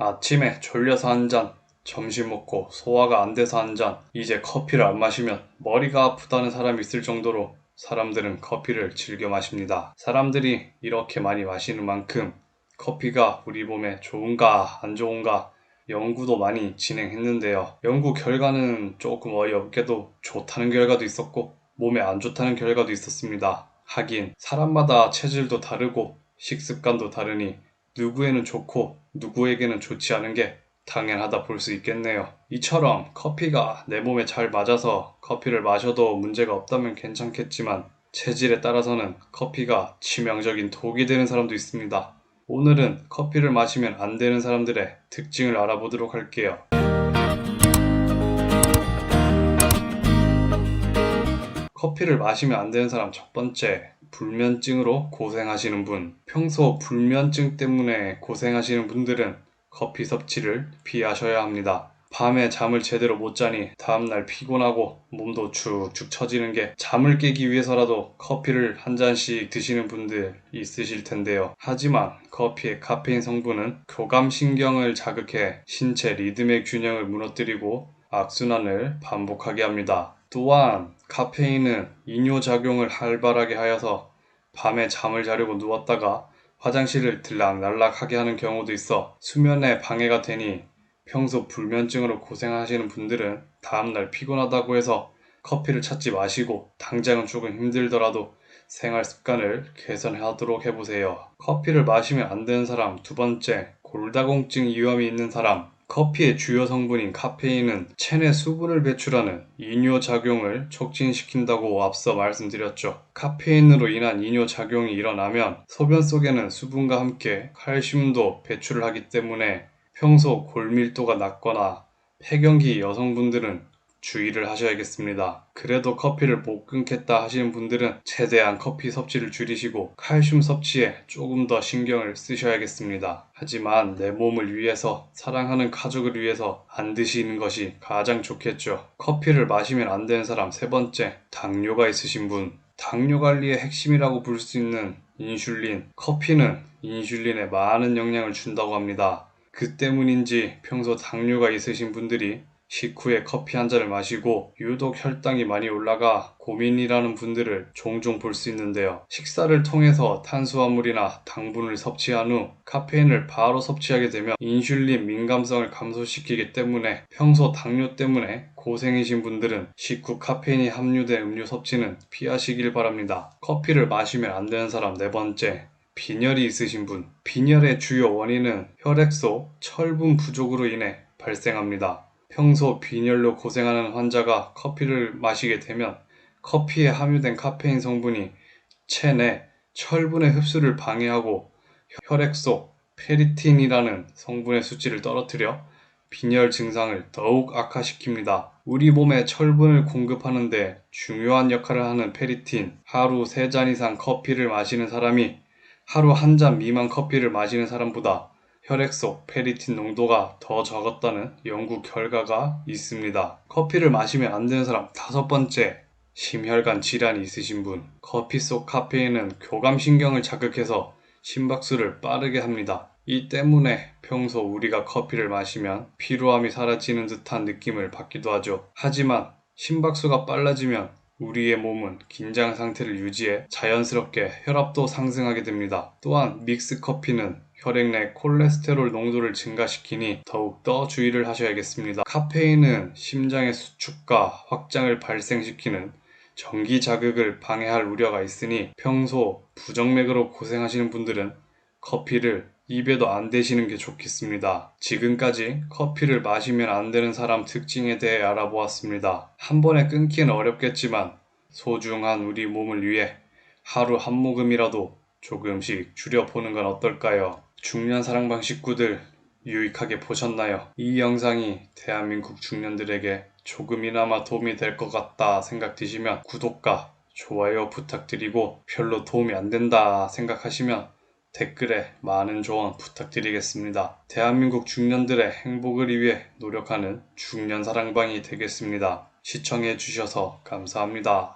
아침에 졸려서 한 잔, 점심 먹고 소화가 안 돼서 한 잔, 이제 커피를 안 마시면 머리가 아프다는 사람이 있을 정도로 사람들은 커피를 즐겨 마십니다. 사람들이 이렇게 많이 마시는 만큼 커피가 우리 몸에 좋은가 안 좋은가 연구도 많이 진행했는데요. 연구 결과는 조금 어이없게도 좋다는 결과도 있었고 몸에 안 좋다는 결과도 있었습니다. 하긴 사람마다 체질도 다르고 식습관도 다르니 누구에는 좋고 누구에게는 좋지 않은 게 당연하다 볼 수 있겠네요. 이처럼 커피가 내 몸에 잘 맞아서 커피를 마셔도 문제가 없다면 괜찮겠지만 체질에 따라서는 커피가 치명적인 독이 되는 사람도 있습니다. 오늘은 커피를 마시면 안 되는 사람들의 특징을 알아보도록 할게요. 커피를 마시면 안 되는 사람 첫 번째, 불면증으로 고생하시는 분. 평소 불면증 때문에 고생하시는 분들은 커피 섭취를 피하셔야 합니다. 밤에 잠을 제대로 못 자니 다음날 피곤하고 몸도 축축 처지는 게 잠을 깨기 위해서라도 커피를 한 잔씩 드시는 분들 있으실 텐데요. 하지만 커피의 카페인 성분은 교감신경을 자극해 신체 리듬의 균형을 무너뜨리고 악순환을 반복하게 합니다. 또한 카페인은 이뇨 작용을 활발하게 하여서 밤에 잠을 자려고 누웠다가 화장실을 들락날락하게 하는 경우도 있어 수면에 방해가 되니 평소 불면증으로 고생하시는 분들은 다음날 피곤하다고 해서 커피를 찾지 마시고 당장은 조금 힘들더라도 생활 습관을 개선하도록 해보세요. 커피를 마시면 안 되는 사람 두 번째, 골다공증 위험이 있는 사람. 커피의 주요 성분인 카페인은 체내 수분을 배출하는 이뇨 작용을 촉진시킨다고 앞서 말씀드렸죠. 카페인으로 인한 이뇨 작용이 일어나면 소변 속에는 수분과 함께 칼슘도 배출을 하기 때문에 평소 골밀도가 낮거나 폐경기 여성분들은 주의를 하셔야겠습니다. 그래도 커피를 못 끊겠다 하시는 분들은 최대한 커피 섭취를 줄이시고 칼슘 섭취에 조금 더 신경을 쓰셔야겠습니다. 하지만 내 몸을 위해서 사랑하는 가족을 위해서 안 드시는 것이 가장 좋겠죠. 커피를 마시면 안 되는 사람 세 번째, 당뇨가 있으신 분. 당뇨 관리의 핵심이라고 볼 수 있는 인슐린. 커피는 인슐린에 많은 영향을 준다고 합니다. 그 때문인지 평소 당뇨가 있으신 분들이 식후에 커피 한 잔을 마시고 유독 혈당이 많이 올라가 고민이라는 분들을 종종 볼 수 있는데요. 식사를 통해서 탄수화물이나 당분을 섭취한 후 카페인을 바로 섭취하게 되면 인슐린 민감성을 감소시키기 때문에 평소 당뇨 때문에 고생이신 분들은 식후 카페인이 함유된 음료 섭취는 피하시길 바랍니다. 커피를 마시면 안 되는 사람 네 번째, 빈혈이 있으신 분. 빈혈의 주요 원인은 혈액소 철분 부족으로 인해 발생합니다. 평소 빈혈로 고생하는 환자가 커피를 마시게 되면 커피에 함유된 카페인 성분이 체내 철분의 흡수를 방해하고 혈액소 페리틴이라는 성분의 수치를 떨어뜨려 빈혈 증상을 더욱 악화시킵니다. 우리 몸에 철분을 공급하는데 중요한 역할을 하는 페리틴, 하루 3잔 이상 커피를 마시는 사람이 하루 한 잔 미만 커피를 마시는 사람보다 혈액 속 페리틴 농도가 더 적었다는 연구 결과가 있습니다. 커피를 마시면 안 되는 사람 다섯 번째, 심혈관 질환이 있으신 분. 커피 속 카페인은 교감신경을 자극해서 심박수를 빠르게 합니다. 이 때문에 평소 우리가 커피를 마시면 피로함이 사라지는 듯한 느낌을 받기도 하죠. 하지만 심박수가 빨라지면 우리의 몸은 긴장 상태를 유지해 자연스럽게 혈압도 상승하게 됩니다. 또한 믹스 커피는 혈액 내 콜레스테롤 농도를 증가시키니 더욱더 주의를 하셔야겠습니다. 카페인은 심장의 수축과 확장을 발생시키는 전기 자극을 방해할 우려가 있으니 평소 부정맥으로 고생하시는 분들은 커피를 입에도 안 대시는 게 좋겠습니다. 지금까지 커피를 마시면 안 되는 사람 특징에 대해 알아보았습니다. 한 번에 끊기는 어렵겠지만 소중한 우리 몸을 위해 하루 한 모금이라도 조금씩 줄여보는 건 어떨까요? 중년 사랑방 식구들 유익하게 보셨나요? 이 영상이 대한민국 중년들에게 조금이나마 도움이 될 것 같다 생각 드시면 구독과 좋아요 부탁드리고 별로 도움이 안 된다 생각하시면 댓글에 많은 조언 부탁드리겠습니다. 대한민국 중년들의 행복을 위해 노력하는 중년 사랑방이 되겠습니다. 시청해 주셔서 감사합니다.